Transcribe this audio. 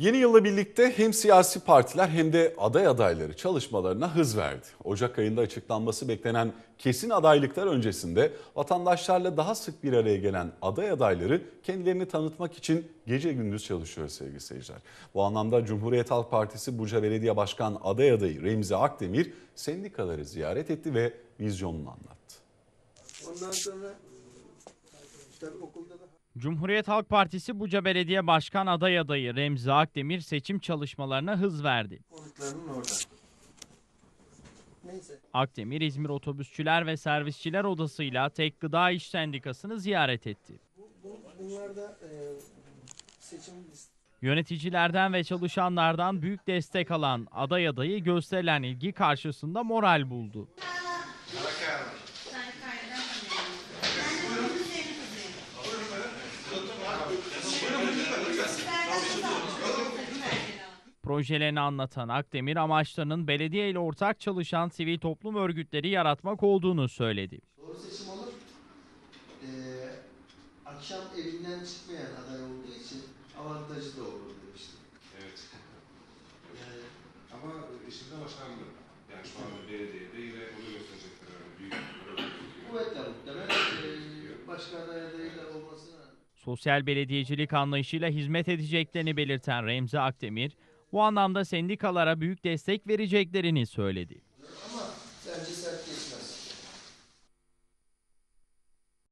Yeni yılla birlikte hem siyasi partiler hem de aday adayları çalışmalarına hız verdi. Ocak ayında açıklanması beklenen kesin adaylıklar öncesinde vatandaşlarla daha sık bir araya gelen aday adayları kendilerini tanıtmak için gece gündüz çalışıyor sevgili seyirciler. Bu anlamda Cumhuriyet Halk Partisi Buca Belediye Başkan aday adayı Remzi Akdemir sendikaları ziyaret etti ve vizyonunu anlattı. Ondan sonra okulda da Cumhuriyet Halk Partisi Buca Belediye Başkan aday adayı Remzi Akdemir seçim çalışmalarına hız verdi. Akdemir İzmir Otobüsçüler ve Servisçiler Odası'yla Tek Gıda İş Sendikası'nı ziyaret etti. Bu, bu, bunlar da e, seçim Yöneticilerden ve çalışanlardan büyük destek alan aday adayı gösterilen ilgi karşısında moral buldu. Projelerini anlatan Akdemir amaçlarının belediye ile ortak çalışan sivil toplum örgütleri yaratmak olduğunu söyledi. doğru seçim olur. E, akşam evinden çıkmayan aday olduğu için avantajı da olur demiştim. Evet. Yani Ama işinde başarılı. Yani şu anda belediyede yine onu gösterecekler. Yani büyük kuvvetle muhtemel e, başka aday adayıyla olmasına Sosyal belediyecilik anlayışıyla hizmet edeceklerini belirten Remzi Akdemir, bu anlamda sendikalara büyük destek vereceklerini söyledi.